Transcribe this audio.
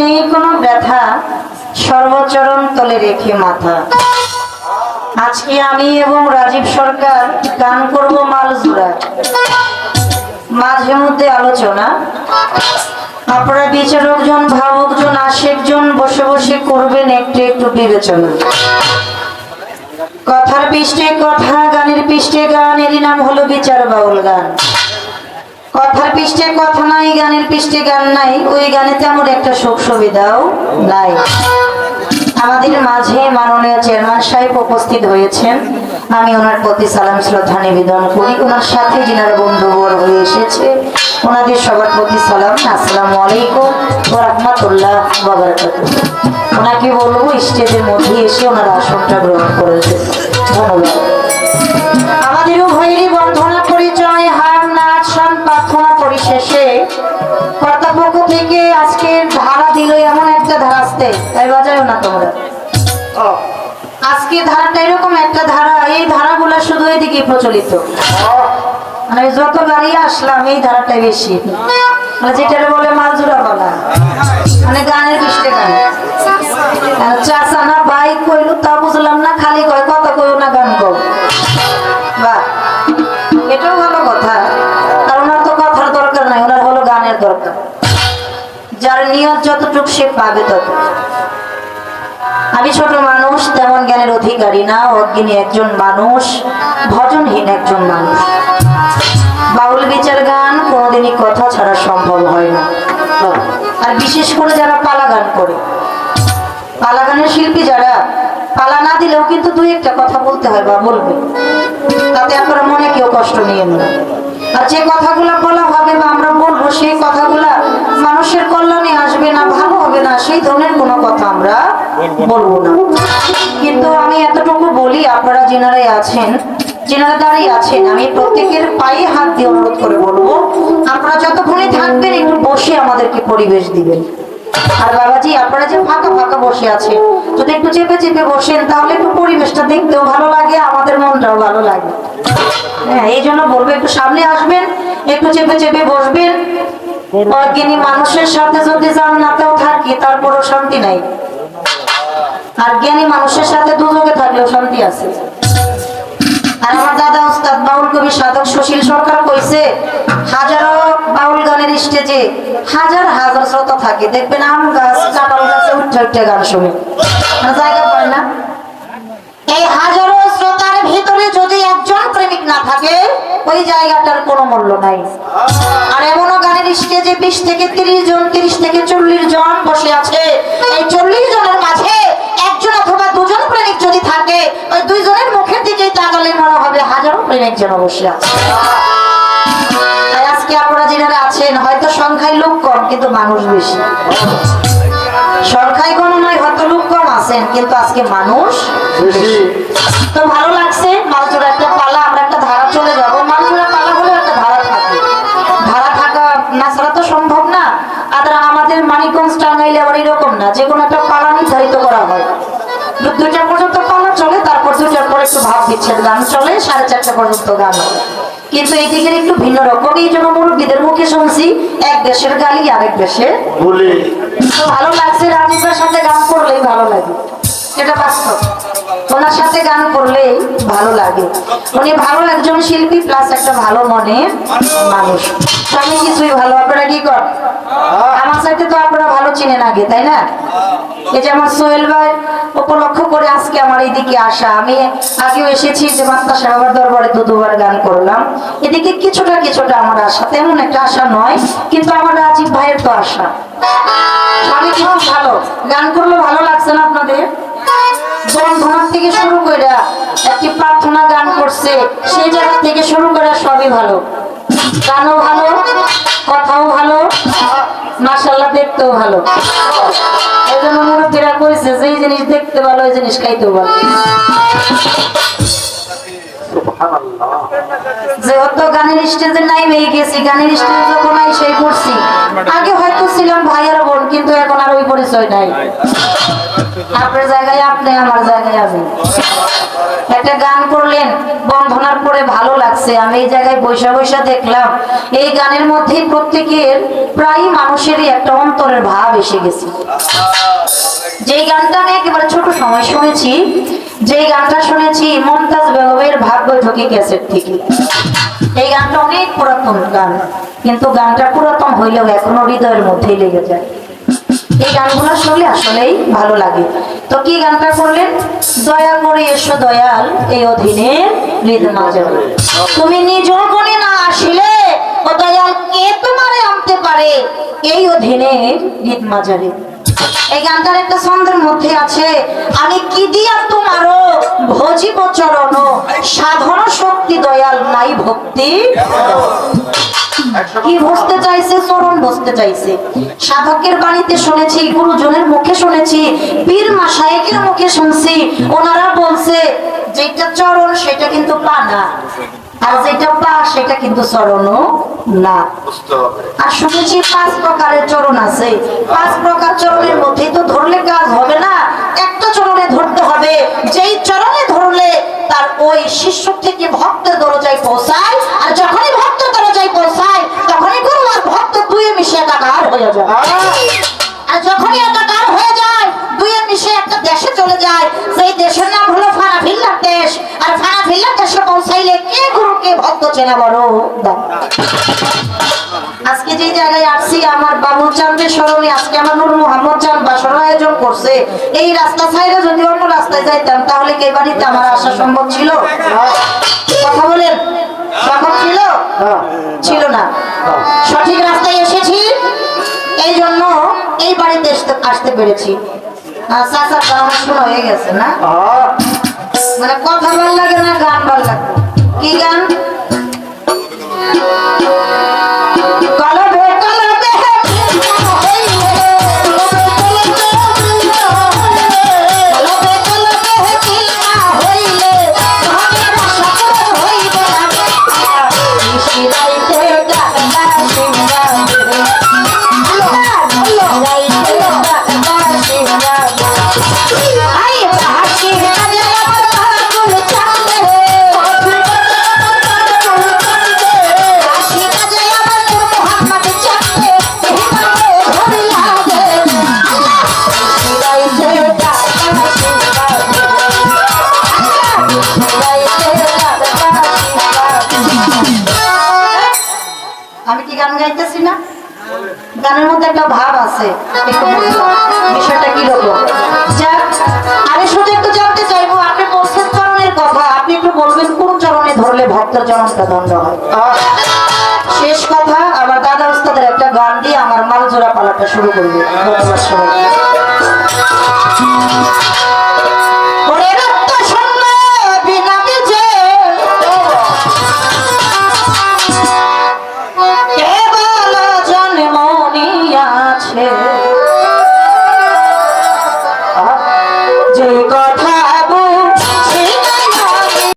নেই কোনো ব্যথা সর্বচরণ তলে রেখে মাথা। আজকে আমি এবং রাজীব সরকার গান করব মালজুরা মাঝে মধ্যে আলোচনা। আপনারা বিচারকজন, ভাবকজন, আশেকজন বসে বসে করবেন একটু একটু বিবেচনা। কথার পৃষ্ঠে কথা, গানের পৃষ্ঠে গান, এরই নাম হলো বিচার বাউল গান। কথার পৃষ্ঠে কথা নাই, গানের পৃষ্ঠে গান নাই, ওই গানে তেমন একটা সুখ সুবিধাও নাই। আমাদের মাঝে মাননীয় চেয়ারম্যান সাহেব উপস্থিত হয়েছেন। আমি ওনার প্রতি সালাম শ্রদ্ধা নিবেদন করি। ওনার সাথে যিনারা বন্ধুবর হয়ে এসেছে, ওনাদের সবার প্রতি সালাম। আসসালামু আলাইকুম ও রহমতুল্লাহ ওনাকে বলব, স্টেজের মধ্যে এসে ওনার আসনটা গ্রহণ করেছে ধন্যবাদ। আমাদেরও উভয়েরই থেকে আজকের ধারা দিল এমন একটা ধারা আসতে। তাই বাজাও না তোমরা। আজকে ধারাটা এরকম একটা ধারা এই ধারাগুলো শুধু এদিকে প্রচলিত। মানে যত গাড়ি আসলাম এই ধারাটাই বেশি। মানে যেটা বলে মালজুরা বলা মানে গানের গান। চাচা না ভাই কইলো তা বুঝলাম না খালি কয় কথা কইও না গান কও। বাহ এটাও ভালো কথা। আর ওনার তো কথার দরকার নাই ওনার হলো গানের দরকার। নিয়ত যতটুক সে পাবে তত আমি ছোট মানুষ, তেমন জ্ঞানের অধিকারী না, অজ্ঞানী একজন মানুষ, ভজনহীন একজন মানুষ। বাউল বিচার গান কোনোদিনই কথা ছাড়া সম্ভব হয় না। আর বিশেষ করে যারা পালা গান করে। পালা গানের শিল্পী যারা, পালা না দিলেও কিন্তু দুই একটা কথা বলতে হয় বা বলবে। তাতে আপনারা মনে কেউ কষ্ট নিয়ে না। আর যে কথাগুলো বলা হবে বা আমরা বলব, সেই কথাগুলা মানুষের কল্যাণে আসবে না ভালো হবে না সেই ধরনের কোনো কথা আমরা বলব না। কিন্তু আমি এতটুকু বলি আপনারা যেনারাই আছেন যেনারা দাঁড়িয়ে আছেন আমি প্রত্যেকের পায়ে হাত দিয়ে অনুরোধ করে বলব আপনারা যতক্ষণে থাকবেন একটু বসে আমাদেরকে পরিবেশ দিবেন। আর বাবাজি আপনারা যে ফাঁকা ফাঁকা বসে আছেন যদি একটু চেপে চেপে বসেন তাহলে একটু পরিবেশটা দেখতেও ভালো লাগে আমাদের মনটাও ভালো লাগে। হ্যাঁ এই জন্য বলব একটু সামনে আসবেন একটু চেপে চেপে বসবেন অজ্ঞানী মানুষের সাথে যদি জান্নাতেও থাকি, তারপরও শান্তি নাই। আর জ্ঞানী মানুষের সাথে দুজকে থাকলেও শান্তি আছে। আর আমার দাদা বাউল কবি সাধক সুশীল সরকার কইছে, হাজারো বাউল গানের স্টেজে হাজার হাজার শ্রোতা থাকে। দেখবেন আম গাছ, কাঁঠাল গাছে উঠে উঠে গান শুনে। জায়গা পায় না? এই হাজারো শ্রোতার ভিতরে যদি একজন প্রেমিক না থাকে ওই জায়গাটার কোনো মূল্য নাই। আর এমনও গানের স্টেজে বিশ থেকে তিরিশ জন তিরিশ থেকে চল্লিশ জন বসে আছে এই চল্লিশ জনের মাঝে একজন অথবা দুজন প্রেমিক যদি থাকে ওই দুইজনের মুখের দিকেই তাকালে মনে হবে হাজারো প্রেমিক যেন বসে আছে। আজকে আপনারা যেনারা আছেন হয়তো সংখ্যায় লোক কম কিন্তু মানুষ বেশি। সংখ্যায় কোনো নয় হয়তো লোক কম আছেন কিন্তু আজকে মানুষ তো ভালো লাগছে বিচ্ছেদ গান চলে সাড়ে চারটা পর্যন্ত গান হয়। কিন্তু এই দিকের একটু ভিন্ন রকম এই জন্য মুরব্বীদের মুখে শুনছি এক দেশের গালি আরেক দেশে ভালো লাগছে রাজীবের সাথে গান করলেই ভালো লাগে। এটা বাস্তব। ওনার সাথে গান করলেই ভালো লাগে। উনি ভালো একজন শিল্পী প্লাস একটা ভালো মনে মানুষ। আমি কিছুই ভালো আপনারা কি কর? আমার সাথে তো আপনারা ভালো চিনেন আগে তাই না? এই যে আমার সোহেল ভাই উপলক্ষ করে আজকে আমার এইদিকে আসা। আমি আগেও এসেছি যে মাত্রা সাহাবার দরবারে দু দুবার গান করলাম। এদিকে কিছুটা কিছুটা আমার আশা তেমন একটা আশা নয় কিন্তু আমার রাজীব ভাইয়ের তো আশা। আমি কিন্তু ভালো গান করলে ভালো লাগছে থেকে শুরু করে একটি প্রার্থনা গান করছে, সেই জায়গা থেকে শুরু করে সবই ভালো। গানও ভালো, কথাও ভালো মাসাল্লাহ দেখতেও ভালো। এই জন্য মুরব্বীরা কইছে যে জিনিস দেখতে ভালো এই জিনিস খাইতেও ভালো। যেহেতু গানের স্টেজে নাই গেছি, গানের স্টেজে নাই সেই করছি আগে হয়তো ছিলাম ভাই আর বোন, কিন্তু এখন ওই পরিচয় নাই। আপনার জায়গায় আপনি আমার জায়গায় আমি। একটা গান করলেন বন্ধনার পরে ভালো লাগছে। আমি এই জায়গায় বৈশা বৈশা দেখলাম এই গানের মধ্যে প্রত্যেকের প্রায় মানুষেরই একটা অন্তরের ভাব এসে গেছে। যে গানটা আমি একেবারে ছোট সময় শুনেছি যে গানটা শুনেছি মমতাজ বেগমের ভাগ্য ঢুকে ক্যাসেট থেকে। এই গানটা অনেক পুরাতন গান কিন্তু গানটা পুরাতন হইলেও এখনও হৃদয়ের মধ্যেই লেগে যায়। এই গানগুলো শুনলে আসলেই ভালো লাগে। তো কি গানটা করলেন? দয়া করে এসো দয়াল, এই অধীনে তুমি নিজ গুণে না আসিলে, ও দয়াল কে তোমারে আনতে পারে? এই অধীনে গীত মাঝারে এই গানটার একটা ছন্দের মধ্যে আছে, আমি কি দিয়া তোমারও ভজিব চরণ? সাধন শক্তি দয়াল নাই ভক্তি। কি বসতে চাইছে? চরণ বসতে চাইছে। সাধকের বাণীতে শুনেছি, গুরুজনের মুখে শুনেছি, পীর মাসায়েকের মুখে শুনছি। ওনারা বলছে, যেটা চরণ, সেটা কিন্তু পা না আর যেটা পা সেটা কিন্তু চরণও না। আর শুনেছি পাঁচ প্রকারের চরণ আছে। পাঁচ প্রকার চরণের মধ্যে তো ধরলে কাজ হবে না। একটা চরণে ধরতে হবে। যেই চরণে ধরলে তার ওই শিষ্য থেকে ভক্তের দরজায় পৌঁছায় আর যখনই ভক্ত দরজায় পৌঁছায় তখনই গুরু আর ভক্ত দুয়ে মিশে একাকার হয়ে যায়। আর যখনই গুরুকে ভক্ত চেনা বড় আজকে যে জায়গায় আসছি আমার বাবুল চাঁদের স্মরণে আজকে আমার নুর মোহাম্মদ চাঁদ বাসর আয়োজন করছে। এই রাস্তা ছাইরে যদি অন্য রাস্তায় যাইতাম তাহলে কে বাড়িতে আমার আসা সম্ভব ছিল? কথা বলেন। সম্ভব ছিল? ছিল না। সঠিক রাস্তায় এসেছি। এই জন্য এই বাড়িতে আসতে- পেরেছি। চাচার পরামর্শ হয়ে গেছে না? মানে কথা ভালো লাগে না গান ভালো লাগে কি গান? গানের মধ্যে একটা ভাব আছে। বিষয়টা কীরকম যাক আমি শুধু একটু জানতে চাইব, আপনি মসজিদ চরণের কথা। আপনি একটু বলবেন কোন চরণে ধরলে ভক্ত চরণটা দণ্ড হয়? শেষ কথা, আমার দাদা উস্তাদের একটা গান দিয়ে আমার মালজোড়া পালাটা শুরু করবে। ধন্যবাদ সবাই